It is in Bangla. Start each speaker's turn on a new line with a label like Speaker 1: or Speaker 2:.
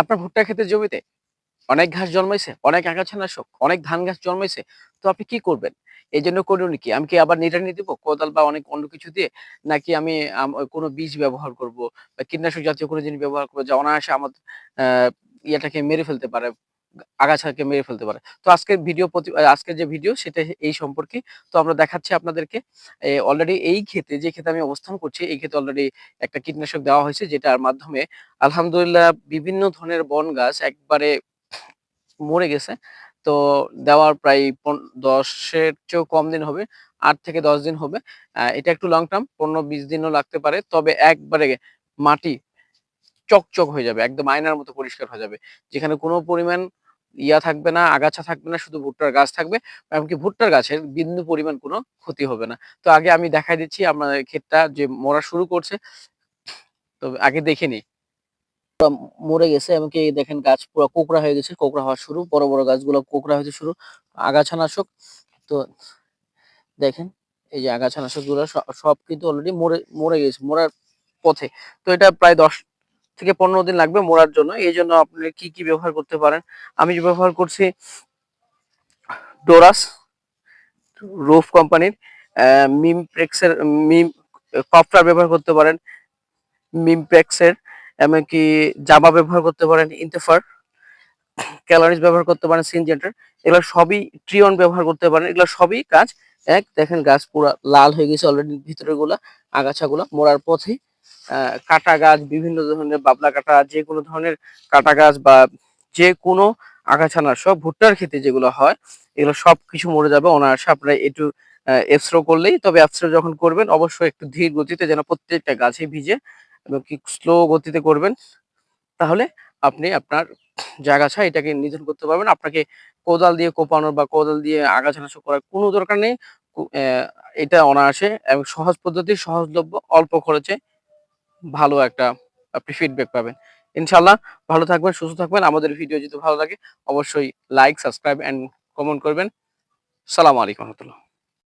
Speaker 1: আপনার ভুট্টা ক্ষেতের জমিতে অনেক ঘাস জন্মাইছে, অনেক আগাছানাশক, অনেক ধান ঘাস জন্মাইছে। তো আপনি কি করবেন? এই জন্য করুন কি? আমি কি আবার নিড়ানি দিব কোদাল বা অনেক অন্য কিছু দিয়ে? নাকি আমি কোনো বীজ ব্যবহার করব বা কীটনাশক জাতীয় কোনো জিনিস ব্যবহার করব যা অনায়াসে আমার ইয়াটাকে মেরে ফেলতে পারে, আগাছাকে মেরে ফেলতে পারে। তো আজকের ভিডিও আজকের যে ভিডিও সেটা এই সম্পর্কে। তো আমরা দেখাচ্ছি আপনাদেরকে অলরেডি এই ক্ষেতে, যে ক্ষেতে আমি অবস্থান করছি, এই ক্ষেতে অলরেডি একটা কীটনাশক দেওয়া হয়েছে, যেটার মাধ্যমে আলহামদুলিল্লাহ বিভিন্ন ধরনের বন গাছ একবারে মরে গেছে। তো দেওয়ার প্রায় ১০ চেয়েও কম দিন হবে। আট থেকে ১০ দিন হবে। এটা একটু লং টার্ম ১৫-২০ দিনও লাগতে পারে। তবে একবারে মাটি চকচক হয়ে যাবে। একদম আয়নার মতো পরিষ্কার হয়ে যাবে। যেখানে কোনো পরিমাণ ইয়া থাকবে না, আগাছা থাকবে না, শুধু ভুট্টার গাছ থাকবে। এমনকি ভুট্টার গাছের বিন্দু পরিমাণ কোনো ক্ষতি হবে না। তো আগে আমি দেখাই দিচ্ছি আমার ক্ষেতটা যে মরা শুরু করছে। তো আগে দেখে নিই। মরে গেছে এমনকি দেখেন গাছ পুরো কোঁকড়া হয়ে গেছে। কোঁকড়া হওয়া শুরু। বড়, বড় গাছগুলো কোঁকড়া হয়েছে শুরু। আগাছানাশক তো দেখেন এই যে আগাছানাশকগুলো স সব কিন্তু অলরেডি মরে মরে গেছে। মরার পথে। তো এটা প্রায় ১০ থেকে ১৫ দিন লাগবে মরার জন্য। এই জন্য আপনি কি, কি ব্যবহার করতে পারেন? আমি ব্যবহার করছি ডোরাস, রুফ কোম্পানির মিমপ্রেক্সের মিম কপ্টার ব্যবহার করতে পারেন। মিমপ্রেক্সের এমনকি জামা ব্যবহার করতে পারেন ইন্তেফার, ক্যালারিস ব্যবহার করতে পারেন সিনজেন্টার। এগুলো সবই ট্রিয়ন ব্যবহার করতে পারেন। এগুলো সবই কাজ এক। দেখেন গাছ পুরা লাল হয়ে গেছে অলরেডি ভিতরেরগুলা আগাছাগুলা মরার পথে। কাটা গাছ বিভিন্ন ধরনের বাবলা কাটা যেকোনো ধরনের কাটা গাছ বা যে কোনো যেকোনো সব ভুট্টার ক্ষেত্রে যেগুলো হয় এগুলো সবকিছু মরে যাবে অনায়াসে আপনারা একটু স্প্রে করলেই তবে স্প্রে যখন করবেন অবশ্যই একটু ধীর গতিতে যেন প্রত্যেকটা গাছে ভিজে এবং কি স্লো গতিতে করবেন। তাহলে আপনি আপনার যে আগাছা এটাকে নিধন করতে পারবেন। আপনাকে কোদাল দিয়ে কোপানোর বা কোদাল দিয়ে আগাছানাশক করার কোনো দরকার নেই। এটা অনায়াসে এবং সহজ পদ্ধতি, সহজলভ্য, অল্প খরচে ভালো একটা আপনি ফিডব্যাক পাবেন। ইনশাল্লাহ ভালো থাকবেন, সুস্থ থাকবেন। আমাদের ভিডিও যদি ভালো লাগে অবশ্যই লাইক, সাবস্ক্রাইব অ্যান্ড কমেন্ট করবেন। সালামু আলাইকুম রহমতুল্লাহ।